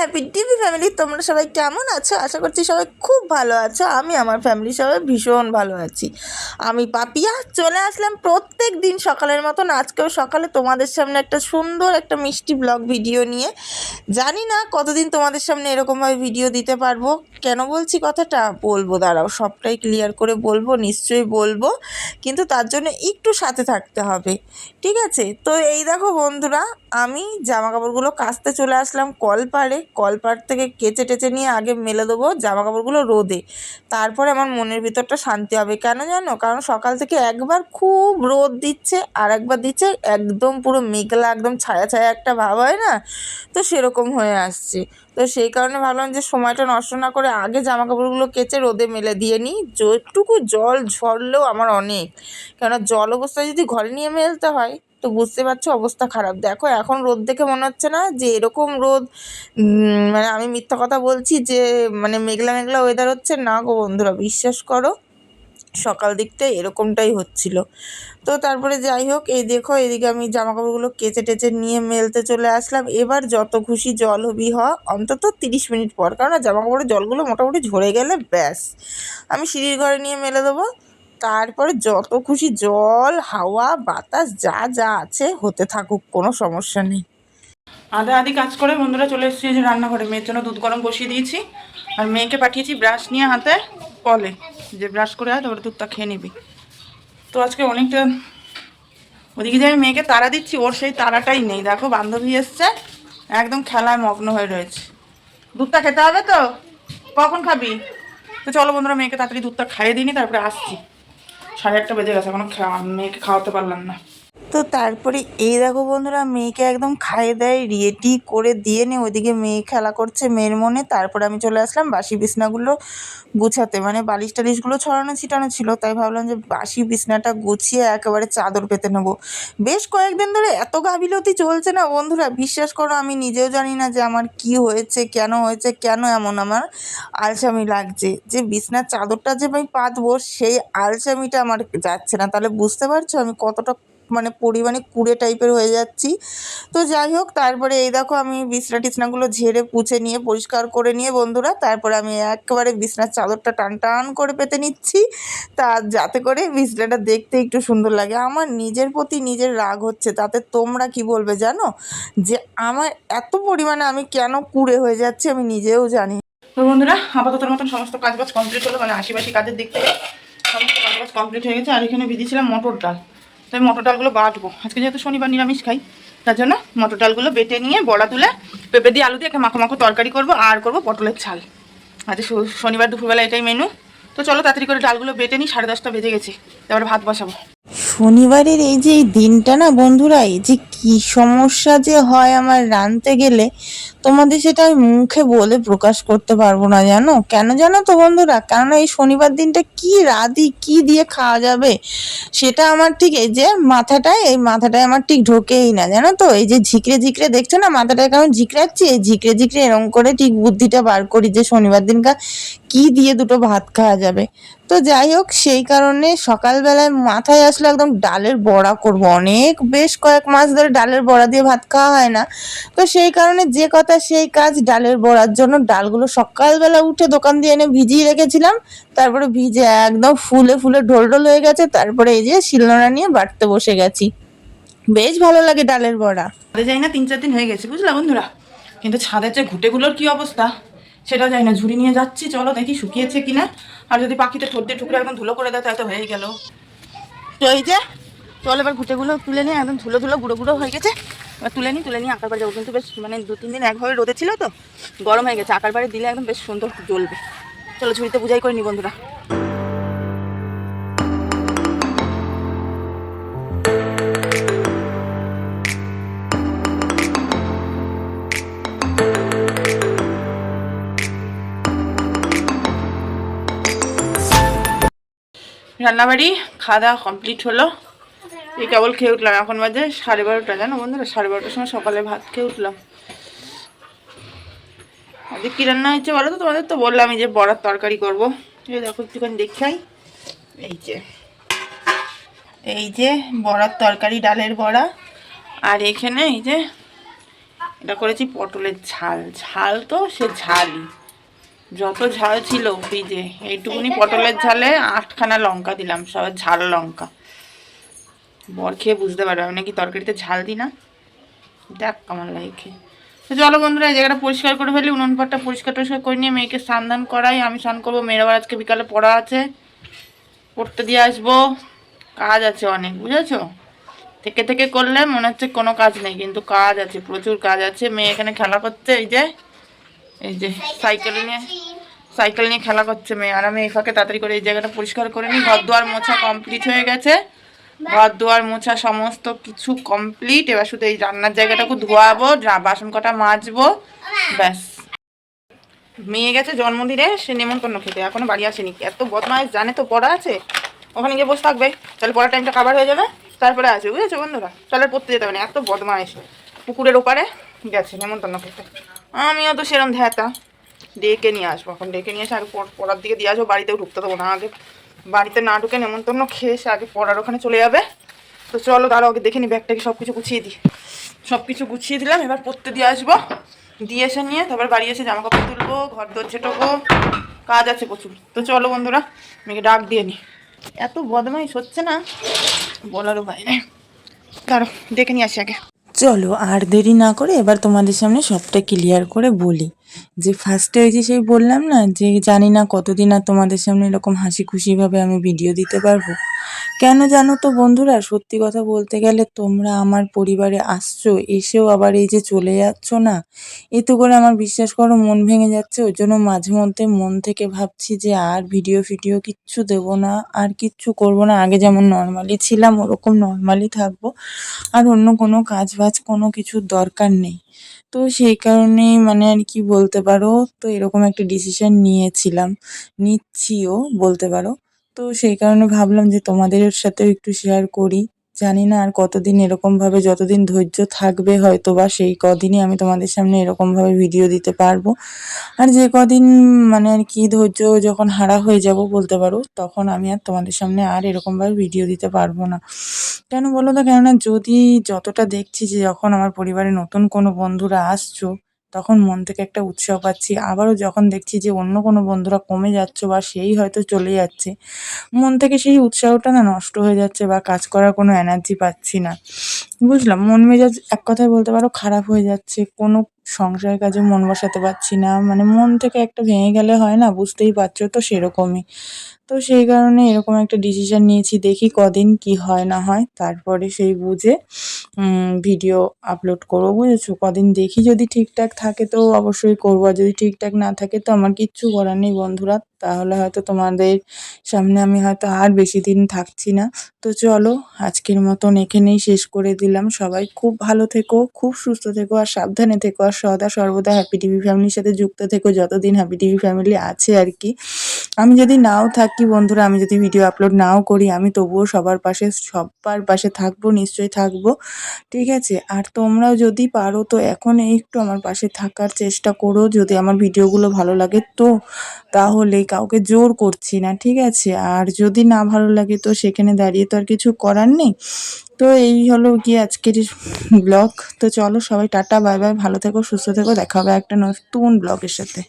Happy TV family তোমরা সবাই কেমন আছো আশা করছি সবাই খুব ভালো আছো। আমি আমার ফ্যামিলি সবাই ভীষণ ভালো আছি। আমি পাপিয়া, চলে আসলাম প্রত্যেক দিন সকালের মতন। আজকেও সকালে তোমাদের সামনে একটা সুন্দর একটা মিষ্টি ব্লগ ভিডিও নিয়ে। জানি না কতদিন তোমাদের সামনে এরকমভাবে ভিডিও দিতে পারব। কেন বলছি কথাটা? বলব, দাঁড়াও, সবটাই ক্লিয়ার করে বলব, নিশ্চয়ই বলব। কিন্তু তার জন্য একটু সাথে থাকতে হবে। ঠিক আছে? তো এই দেখো বন্ধুরা, আমি জামা কাপড়গুলো কাচতে চলে আসলাম কলপাড়ে। কলপাড় থেকে কেচে টেচে নিয়ে আগে মেলে দেবো জামা কাপড়গুলো রোদে। তারপরে আমার মনের ভিতরটা শান্তি হবে। কেন জানো? কারণ সকাল থেকে একবার খুব রোদ দিচ্ছে আর একবার দিচ্ছে, একদম পুরো মেঘলা, একদম ছায়া ছায়া একটা ভাব হয় না? তো সেরকম হয়ে আসছে। তো সেই কারণে ভাবলাম যে সময়টা নষ্ট না করে আগে জামা কাপড়গুলো কেচে রোদে মেলে দিয়ে নিই। যেটুকু জল ঝরলেও আমার অনেক। কেননা জল অবস্থায় যদি ঘরে নিয়ে মেলতে হয়, তো বুঝতে পারছ অবস্থা খারাপ। দেখো এখন রোদ দেখে মনে হচ্ছে না যে এরকম রোদ মানে আমি মিথ্যা কথা বলছি যে মানে মেঘলা মেঘলা ওয়েদার হচ্ছে। না গো বন্ধুরা, বিশ্বাস করো। সকাল দিকটায় এরকমটাই হচ্ছিল। তো তারপরে যাই হোক, এই দেখো, এদিকে আমি জামা কাপড়গুলো কেচে টেচে নিয়ে মেলতে চলে আসলাম। এবার যত খুশি জল হবি হ, অন্তত তিরিশ মিনিট পর কারণ জামা কাপড়ের জলগুলো মোটামুটি ঝরে গেলে ব্যাস। আমি সিঁড়ির ঘরে নিয়ে মেলে দেবো। তারপরে যত খুশি জল, হাওয়া, বাতাস, যা যা আছে, হতে থাকুক, কোনো সমস্যা নেই। আধা আধি কাজ করে বন্ধুরা চলে এসেছি রান্নাঘরে। মেয়ের জন্য দুধ গরম বসিয়ে দিয়েছি। আর মেয়েকে পাঠিয়েছি ব্রাশ নিয়ে হাতে কলে। যে ব্রাশ করে আয় তারপরে দুধটা খেয়ে নিবি। তো আজকে অনেকটা ওদিকে যে আমি মেয়েকে তারা দিচ্ছি, ওর সেই তারাটাই নেই। দেখো, বান্ধবী এসছে, একদম খেলায় মগ্ন হয়ে রয়েছে। দুধটা খেতে হবে তো? কখন খাবি? তো চলো বন্ধুরা, মেয়েকে তাড়াতাড়ি দুধটা খাইয়ে দিইনি, তারপরে আসছি। সাড়ে আটটা বেজে গেছে, এখনও মেয়েকে খাওয়াতে পারলাম না। তো তারপরে এই দেখো বন্ধুরা, মেয়েকে একদম খাইয়ে দেয়, রেডি করে দিয়ে নে ওইদিকে মেয়ে খেলা করছে মেয়ের মনে। তারপরে আমি চলে আসলাম বাসি বিছনাগুলো গুছাতে। মানে বালিশ টালিশগুলো ছড়ানো ছিটানো ছিল, তাই ভাবলাম যে বাসি বিছনাটা গুছিয়ে একেবারে চাদর পেতে নেব। বেশ কয়েকদিন ধরে এত গাফিলতি চলছে না বন্ধুরা, বিশ্বাস করো আমি নিজেও জানি না যে আমার কি হয়েছে, কেন হয়েছে, কেন এমন আমার আলসামি লাগছে। যে বিছনার চাদরটা যে আমি পাতবো, সেই আলসামিটা আমার যাচ্ছে না। তাহলে বুঝতে পারছ আমি কতটা মানে পরিমাণে কুড়ে টাইপের হয়ে যাচ্ছি। তো যাই হোক, তারপরে এই দেখো আমি বিছনা টিছনাগুলো ঝেড়ে, পুছে নিয়ে, পরিষ্কার করে নিয়ে বন্ধুরা, তারপরে আমি একেবারে বিছনার চাদরটা টান টান করে পেতে নিচ্ছি। তা যাতে করে বিছনাটা দেখতে একটু সুন্দর লাগে। আমার নিজের প্রতি নিজের রাগ হচ্ছে, তাতে তোমরা কি বলবে জানো? যে আমার এত পরিমাণে আমি কেন কুড়ে হয়ে যাচ্ছি আমি নিজেও জানি তো বন্ধুরা, আপাতত মতন সমস্ত কাজ বাজ কমপ্লিট হলো মানে আশিপাশি কাজের দিক থেকে সমস্ত কাজ বাজ কমপ্লিট হয়ে গেছে। আর এখানে ভিজিয়েছিলাম মটর ডাল। তাই মটর ডালগুলো বাটবো। আজকে যেহেতু শনিবার নিরামিষ খাই, তার জন্য মটর ডালগুলো বেটে নিয়ে, বড়া তুলে, পেঁপে দিয়ে আলু দিয়ে একটা মাখো মাখো তরকারি করব আর করব পটলের ছাল আজকে শনিবার দুপুরবেলা এটাই মেনু তো চলো তাড়াতাড়ি করে ডালগুলো বেটে নিই, সাড়ে দশটা বেজে গেছে। তারপরে ভাত বসাবো। শনিবারের এই যে দিনটা না বন্ধুরা, এই যে কি সমস্যা যে হয় আমার রাঁধতে গেলে, তোমাদের সেটা আমি মুখে বলে প্রকাশ করতে পারব না, জানো? কেন জানো তো বন্ধুরা? কেননা এই শনিবার দিনটা কি রাধি, কি দিয়ে খাওয়া যাবে, সেটা আমার ঠিক এই যে মাথাটায়, এই মাথাটায় আমার ঠিক ঢোকেই না, জানো তো? এই যে ঝিকরে ঝিকরে দেখছ না, মাথাটায় কেমন ঝিকরাচ্ছি? এই ঝিকরে ঝিকরে এরম করে ঠিক বুদ্ধিটা বার করি যে শনিবার দিনকা কি দিয়ে দুটো ভাত খাওয়া যাবে? তো যাই হোক, সেই কারণে সকালবেলায় মাথায় আসলে একদম ডালের বড়া করব। অনেক, বেশ কয়েক মাস ধরে ডালের বড়া দিয়ে ভাত খাওয়া হয় না। তো সেই কারণে যে কথা সেই কাজ, ডালের বড়ার জন্য ডালগুলো সকালবেলা উঠে দোকান দিয়ে এনে ভিজিয়ে রেখেছিলাম। তারপরে ভিজে একদম ফুলে ফুলে ঢোল ঢোল হয়ে গেছে। তারপরে এই যে শিলনোড়া নিয়ে বাটতে বসে গেছি। বেশ ভালো লাগে ডালের বড়া। যাই না, তিন চার দিন হয়ে গেছে, বুঝলা বন্ধুরা? কিন্তু ছাদের যে ঘুটেগুলোর কি অবস্থা? সেটাও যাই না, ঝুড়ি নিয়ে যাচ্ছি, চলো দেখি শুকিয়েছে কিনা। আর যদি পাখিতে ঠোঁট ঠুকরে একদম ধুলো করে দেয়, তাহলে তো হয়েই গেল। তো এই যে, চল এবার ঘুটেগুলো তুলে নিয়ে, একদম ধুলো ধুলো গুঁড়ো গুঁড়ো হয়ে গেছে। এবার তুলে নিই, তুলে নিয়ে আঁকার বাড়ি যাব। কিন্তু বেশ মানে দু তিন দিন একভাবে রোদে ছিল তো, গরম হয়ে গেছে। আঁকার বাড়ি দিলে একদম বেশ সুন্দর জ্বলবে। চলো ঝুড়িতে বুঝাই করে নি বন্ধুরা। রান্নাবাড়ি খাওয়া দাওয়া কমপ্লিট হলো। এই কেবল খেয়ে উঠলাম। এখন বাজে সাড়ে বারোটা, জানো বন্ধুরা? সাড়ে বারোটার সময় সকালে ভাত খেয়ে উঠলাম। আজকে কী রান্না হয়েছে বলো তো? তোমাদের তো বললাম এই যে বড়ার তরকারি করব। এই দেখো, একটুখানি দেখাই এই যে এই যে বড়ার তরকারি, ডালের বড়া। আর এখানে এই যে, এটা করেছি পটলের ঝাল। ঝাল তো সে ঝালই। যত ঝাল ছিল ফ্রিজে এইটুকুনি পটলের ঝালে আটখানা লঙ্কা দিলাম সব ঝাল লঙ্কা। বর খেয়ে বুঝতে পারবে আমি নাকি তরকারিতে ঝাল দিই না? দেখ আমার লাগে খেয়ে। তো চলো বন্ধুরা এই জায়গাটা পরিষ্কার করে ফেলি উনুন পাটটা পরিষ্কার টরিষ্কার করে নিয়ে মেয়েকে স্নান দান করাই। আমি স্নান করব মেয়ের আবার আজকে বিকালে পড়া আছে। পড়তে দিয়ে আসব। কাজ আছে অনেক বুঝেছ? থেকে থেকে করলে মনে হচ্ছে কোনো কাজ নেই কিন্তু কাজ আছে প্রচুর কাজ আছে। মেয়ে এখানে খেলা করছে এই যে এই যে সাইকেল নিয়ে সাইকেল নিয়ে খেলা করছে মেয়ে। আর আমি এই ফাঁকে তাড়াতাড়ি করে এই জায়গাটা পরিষ্কার করে নিই। ঘর দুয়ার মোছা কমপ্লিট হয়ে গেছে। ঘর দুয়ার মোছা সমস্ত কিছু কমপ্লিট এবার শুধু এই রান্নার জায়গাটাকে ধোয়াবো বাসন কটা মাজবো, ব্যাস। মেয়ে গেছে জন্মদিনে, সে নেমন্তন্ন খেতে। এখনও বাড়ি আসেনি। এত বদমাইশ, জানে তো পড়া আছে? ওখানে গিয়ে বসে থাকবে। তাহলে পড়ার টাইমটা কাবার হয়ে যাবে। তারপরে আসবে, বুঝেছ বন্ধুরা? তাহলে পড়তে যেতে হবে না। এত বদমাইশ। পুকুরের ওপারে। গেছে, নেমন্তন্ন খেতে আমিও তো সেরম ধ্যাতা। ডেকে নিয়ে আসব এখন, ডেকে নিয়ে এসে আগে পড়- পড়ার দিকে দিয়ে আসব, বাড়িতেও ঢুকতে দেবো না আগে। বাড়িতে না ঢুকে নেমন্তন্ন খেয়ে এসে আগে পড়ার ওখানে চলে যাবে। তো চলো দাঁড়াও আগে দেখে নি ব্যাগটাকে সব কিছু গুছিয়ে দিই সব কিছু গুছিয়ে দিলাম, এবার পড়তে দিয়ে আসব। দিয়ে এসে নিয়ে তারপর বাড়ি এসে জামা কাপড় তুলবো, ঘর দোর ছেটবো কাজ আছে প্রচুর। তো চলো বন্ধুরা, মেয়েকে ডাক দিয়ে নি। এত বদমাইশ হচ্ছে না? বলারও বাইরে। দাঁড়ো দেখে নিয়ে আসি আগে। চলো আর দেরি না করে এবার তোমাদের সামনে সবটা ক্লিয়ার করে বলি। যে ফার্স্টে ওই যে সেই বললাম না, যে জানি না কতদিন আর তোমাদের সামনে এরকম হাসি খুশিভাবে আমি ভিডিও দিতে পারব। কেন জানো তো বন্ধুরা, সত্যি কথা বলতে গেলে তোমরা আমার পরিবারে আসছো, এসেও আবার এই যে চলে যাচ্ছ না, এতে করে আমার বিশ্বাস করো মন ভেঙে যাচ্ছে, ওই জন্য মাঝে মধ্যে মন থেকে ভাবছি যে আর ভিডিও ফিডিও কিচ্ছু দেবো না, আর কিচ্ছু করব না, আগে যেমন নর্মালি ছিলাম, ওরকম নর্মালি থাকব, আর অন্য কোনো কাজ বাজ কোনো কিছুর দরকার নেই। তো সেই কারণেই মানে আর কি বলতে পারো, তো এরকম একটা ডিসিশন নিয়েছিলাম। নিচ্ছিও বলতে পারো। তো সেই কারণে ভাবলাম যে তোমাদের সাথেও একটু শেয়ার করি। জানি না আর কতদিন এরকমভাবে যতদিন ধৈর্য থাকবে হয়তো বা সেই কদিনই আমি তোমাদের সামনে এরকমভাবে ভিডিও দিতে পারব। আর যে কদিন মানে আর কি ধৈর্য যখন হারা হয়ে যাব বলতে পারো, তখন আমি আর তোমাদের সামনে আর এরকমভাবে ভিডিও দিতে পারব না। কেন বলো তো? কেননা যদি যতটা দেখছি যে যখন আমার পরিবারে নতুন কোনো বন্ধুরা আসছো, তখন মন থেকে একটা উৎসাহ পাচ্ছি। আবারও যখন দেখছি যে অন্য কোনো বন্ধুরা কমে যাচ্ছে বা সেই হয়তো চলে যাচ্ছে, মন থেকে সেই উৎসাহটা না নষ্ট হয়ে যাচ্ছে বা কাজ করার কোনো এনার্জি পাচ্ছি না। বুঝলাম, মন মেজাজ এক কথায় বলতে পারো খারাপ হয়ে যাচ্ছে, কোনো সংসারের কাজে মন বসাতে পারছি না মানে মন থেকে একটা ভেঙে গেলে হয় না, বুঝতেই পারছ, তো সেরকমই। তো সেই কারণে এরকম একটা ডিসিশন নিয়েছি, দেখি কদিন কি হয় না হয়, তারপরে সেই বুঝে ভিডিও আপলোড করব, বুঝেছ? কদিন দেখি যদি ঠিকঠাক থাকে তো অবশ্যই করব, আর যদি ঠিকঠাক না থাকে তো আমার কিচ্ছু করার নেই বন্ধুরা। তাহলে হয়তো তোমাদের সামনে আমি হয়তো আর বেশি দিন থাকছি না। তো চলো, আজকের মতন এখানেই শেষ করে দিলাম। সবাই খুব ভালো থেকো, খুব সুস্থ থেকো আর সাবধানে থেকো। আর সদা সর্বদা হ্যাপি টিভি ফ্যামিলির সাথে যুক্ত থেকো। যতদিন হ্যাপি টিভি ফ্যামিলি আছে আর কি। আমি যদি নাও থাকি বন্ধুরা, আমি যদি ভিডিও আপলোড নাও করি, আমি তবুও সবার পাশে সবার পাশে থাকব, নিশ্চয়ই থাকব। ঠিক আছে? আর তোমরাও যদি পারো, তো এখন একটু আমার পাশে থাকার চেষ্টা করো। যদি আমার ভিডিওগুলো ভালো লাগে, তো তাহলে কাউকে জোর করছি না, ঠিক আছে? আর যদি না ভালো লাগে, তো সেখানে দাঁড়িয়ে তো আর কিছু করার নেই। তো এই হলো গিয়ে আজকের ব্লগ তো চলো সবাই টাটা, বাই বাই, ভালো থেকো, সুস্থ থেকো, দেখা হবে একটা নতুন ব্লগের সাথে।